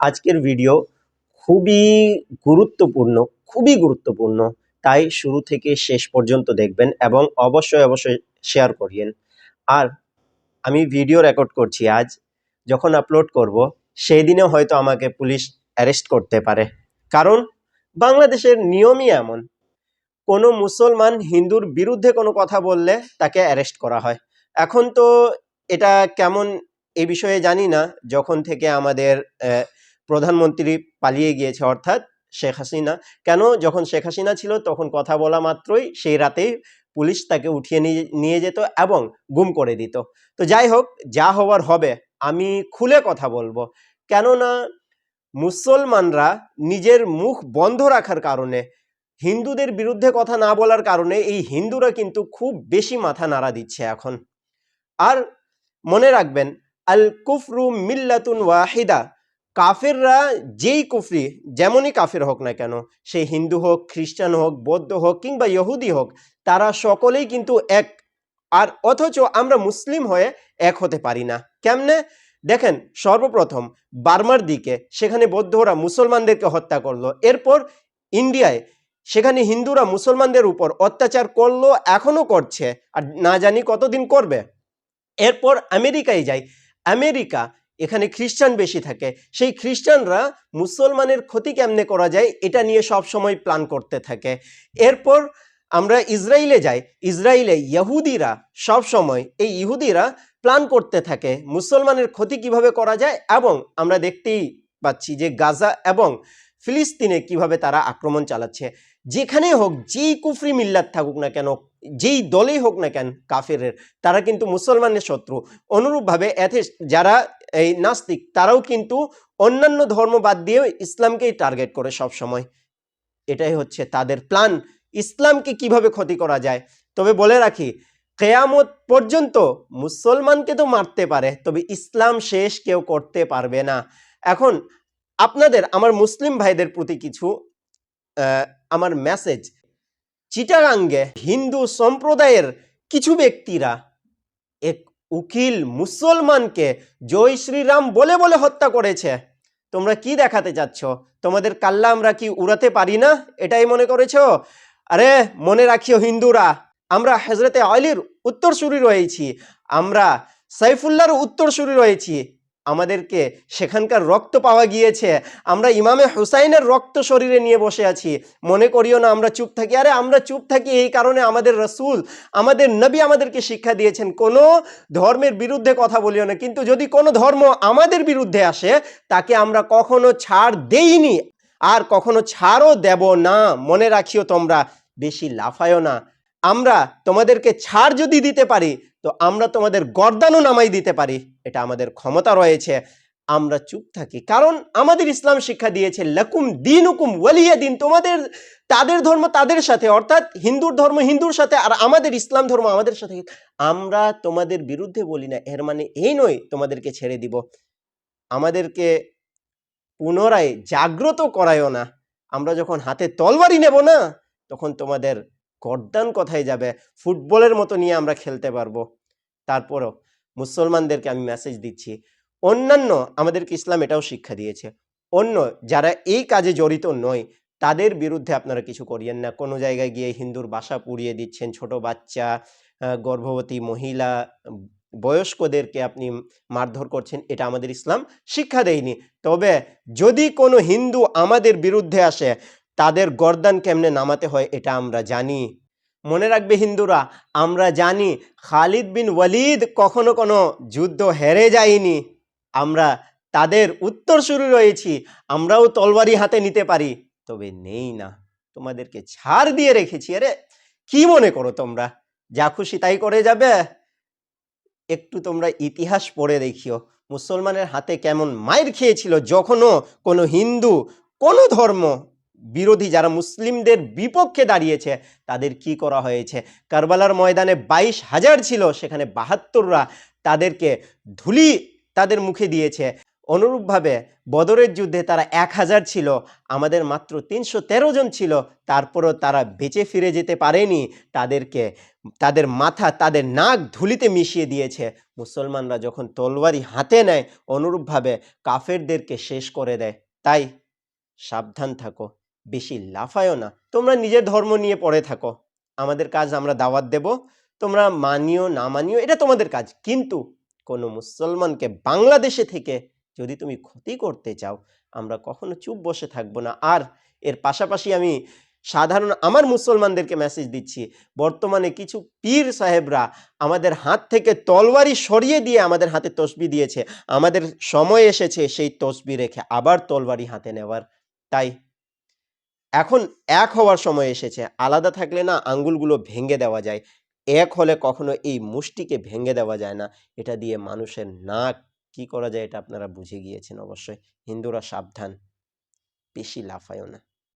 আজকের ভিডিও খুবই গুরুত্বপূর্ণ খুবই গুরুত্বপূর্ণ। তাই শুরু থেকে শেষ পর্যন্ত দেখবেন এবং অবশ্যই অবশ্যই শেয়ার করিয়েন। আর আমি ভিডিও রেকর্ড করছি আজ, যখন আপলোড করব, সেই দিনেও হয়তো আমাকে পুলিশ অ্যারেস্ট করতে পারে। কারণ বাংলাদেশের নিয়মই এমন। কোনো মুসলমান হিন্দুর বিরুদ্ধে কোনো কথা বললে তাকে অ্যারেস্ট করা হয়। এখন তো এটা কেমন এ বিষয়ে জানি না। যখন থেকে আমাদের প্রধানমন্ত্রী পালিয়ে গিয়েছে, অর্থাৎ শেখ হাসিনা। কেন? যখন শেখ হাসিনা ছিল, তখন কথা বলা মাত্রই সেই রাতেই পুলিশ তাকে উঠিয়ে নিয়ে যেত এবং গুম করে দিত। তো যাই হোক, যা হওয়ার হবে, আমি খুলে কথা বলব। কেননা মুসলমানরা নিজের মুখ বন্ধ রাখার কারণে, হিন্দুদের বিরুদ্ধে কথা না বলার কারণে, এই হিন্দুরা কিন্তু খুব বেশি মাথা নাড়া দিচ্ছে এখন। আর মনে রাখবেন আল কুফরু মিল্লাতুন ওয়াহিদা কাফেররা যেই কুফরি, যেমনই কাফের হোক না কেন, সে হিন্দু হোক, খ্রিস্টান হোক, বৌদ্ধ হোক কিংবা ইহুদি হোক, তারা সকলেই কিন্তু এক। আর অথচ আমরা মুসলিম হয়ে এক হতে পারি না। কেমনে? দেখেন, সর্বপ্রথম বার্মার দিকে, সেখানে বৌদ্ধরা মুসলমানদেরকে হত্যা করল। এরপর ইন্ডিয়ায়, সেখানে হিন্দুরা মুসলমানদের উপর অত্যাচার করল এখনও করছে। আর না জানি কতদিন করবে। এরপর আমেরিকায় যাই, আমেরিকা এখানে খ্রিস্টান বেশি থাকে। সেই খ্রিস্টানরা মুসলমানের ক্ষতি কেমনে করা যায়, এটা নিয়ে সব সময় প্ল্যান করতে থাকে। এরপর আমরা ইসরায়েলে যাই। ইসরায়েলে ইহুদিরা সব সময়, এই ইহুদিরা প্ল্যান করতে থাকে মুসলমানের ক্ষতি কীভাবে করা যায় এবং আমরা দেখতেই পাচ্ছি যে গাজা এবং ফিলিস্তিনে কীভাবে তারা আক্রমণ চালাচ্ছে। যেখানে হোক, যেই কুফরি মিল্লাত থাকুক না কেন যেই দলেই হোক না কেন কাফেরের, তারা কিন্তু মুসলমানের শত্রু। অনুরূপভাবে এথে যারা এই নাস্তিক, তারাও কিন্তু অন্যান্য ধর্ম বাদ দিয়ে ইসলামকেই টার্গেট করে সব সময় এটাই হচ্ছে তাদের প্ল্যান ইসলামকে কীভাবে ক্ষতি করা যায়? তবে বলে রাখি, কেয়ামত পর্যন্ত মুসলমানকে তো মারতে পারে, তবে ইসলাম শেষ কেউ করতে পারবে না। এখন আপনাদের, আমার মুসলিম ভাইদের প্রতি কিছু আমার মেসেজ চিটাগাঙ্গে হিন্দু সম্প্রদায়ের কিছু ব্যক্তিরা এক উকিল মুসলমানকে জয় শ্রীরাম বলে বলে হত্যা করেছে। তোমরা কি দেখাতে চাচ্ছ? তোমাদের কাল্লা আমরা কি উড়াতে পারি না? এটাই মনে করেছ? আরে, মনে রাখিও হিন্দুরা, আমরা হজরতে আলীর উত্তরসূরি রয়েছি। আমরা সাইফুল্লাহর উত্তরসূরি রয়েছি। আমাদেরকে সেখানকার রক্ত পাওয়া গিয়েছে। আমরা ইমামে হুসাইনের রক্ত শরীরে নিয়ে বসে আছি। মনে করিও না আমরা চুপ থাকি। আরে আমরা চুপ থাকি এই কারণে আমাদের রসুল, আমাদের নবী আমাদেরকে শিক্ষা দিয়েছেন। কোনো ধর্মের বিরুদ্ধে কথা বলিও না। কিন্তু যদি কোনো ধর্ম আমাদের বিরুদ্ধে আসে, তাকে আমরা কখনো ছাড় দেইনি। আর কখনো ছাড়ও দেব না। মনে রাখিও তোমরা, বেশি লাফায়ও না। আমরা তোমাদেরকে ছাড় যদি দিতে পারি তো আমরা তোমাদের গর্দানও নামাই দিতে পারি, এটা আমাদের ক্ষমতা রয়েছে, আমরা চুপ থাকি। কারণ আমাদের ইসলাম শিক্ষা দিয়েছে, লাকুম দিন হুকুম ওয়ালিয়া দিন, তোমাদের, তাদের ধর্ম তাদের সাথে, অর্থাৎ হিন্দুর ধর্ম হিন্দুর সাথে আর আমাদের ইসলাম ধর্ম আমাদের সাথে। আমরা তোমাদের বিরুদ্ধে বলি না, এর মানে এই নয় তোমাদেরকে ছেড়ে দিব। আমাদেরকে পুনরায় জাগ্রত করায়ও না। আমরা যখন হাতে তলবারি নেব না, তখন তোমাদের গর্দান কথায় যাবে? ফুটবলের মতো নিয়ে আমরা খেলতে পারব। তারপরও মুসলমানদেরকে আমি মেসেজ দিচ্ছি। অন্যান্য আমাদেরকে ইসলাম এটাও শিক্ষা দিয়েছে। অন্য যারা এই কাজে জড়িত নয়, তাদের বিরুদ্ধে আপনারা কিছু করিয়েন না। কোনো জায়গায় গিয়ে হিন্দুর বাসা পুড়িয়ে দিচ্ছেন, ছোট বাচ্চা গর্ভবতী মহিলা, বয়স্কদেরকে আপনি মারধর করছেন, এটা আমাদের ইসলাম শিক্ষা দেয়নি। তবে যদি কোনো হিন্দু আমাদের বিরুদ্ধে আসে তাদের গর্দান কেমনে নামাতে হয় এটা আমরা জানি। মনে রাখবে হিন্দুরা, আমরা জানি খালিদ বিন ওয়ালিদ কখনো কোনো যুদ্ধ হেরে যায়নি। আমরা তাদের উত্তর শুরু রয়েছি, আমরাও তলবারি হাতে নিতে পারি। তবে নেই না, তোমাদেরকে ছাড় দিয়ে রেখেছি। আরে, কি মনে করো তোমরা? যা খুশি তাই করে যাবে? একটু তোমরা ইতিহাস পড়ে দেখিও। মুসলমানের হাতে কেমন মায়ের খেয়েছিল যখনও কোনো হিন্দু, কোনো ধর্ম বিরোধী যারা মুসলিমদের বিপক্ষে দাঁড়িয়েছে, তাদের কি করা হয়েছে? কারবালার ময়দানে বাইশ হাজার ছিল, সেখানে বাহাত্তররা তাদেরকে ধুলি তাদের মুখে দিয়েছে। অনুরূপভাবে বদরের যুদ্ধে তারা এক হাজার ছিল, আমাদের মাত্র তিনশো তেরো জন ছিল, তারপরও তারা বেঁচে ফিরে যেতে পারেনি, তাদেরকে, তাদের মাথা, তাদের নাক ধুলিতে মিশিয়ে দিয়েছে। মুসলমানরা যখন তলবারি হাতে নেয়, অনুরূপভাবে কাফেরদেরকে শেষ করে দেয়। তাই সাবধান থাকো। বেশি লাফায়ও না। তোমরা নিজের ধর্ম নিয়ে পড়ে থাকো। আমাদের কাজ আমরা দাওয়াত দেব। তোমরা মানিও না মানিও এটা তোমাদের কাজ। কিন্তু কোনো মুসলমানকে বাংলাদেশে থেকে যদি তুমি ক্ষতি করতে চাও, আমরা কখনো চুপ বসে থাকব না। আর এর পাশাপাশি আমি সাধারণ আমার মুসলমানদেরকে মেসেজ দিচ্ছি, বর্তমানে কিছু পীর সাহেবরা আমাদের হাত থেকে তলওয়ারি সরিয়ে দিয়ে আমাদের হাতে তসবি দিয়েছে। আমাদের সময় এসেছে সেই তসবি রেখে আবার তলবারি হাতে নেওয়ার। তাই এখন এক হওয়ার সময় এসেছে। আলাদা থাকলে না আঙ্গুলগুলো ভেঙে দেওয়া যায়। এক হলে কখনো এই মুষ্টিকে ভেঙে দেওয়া যায় না। এটা দিয়ে মানুষের নাক কি করা যায় এটা আপনারা বুঝে গিয়েছেন অবশ্যই। হিন্দুরা সাবধান, বেশি লাফায়ও না।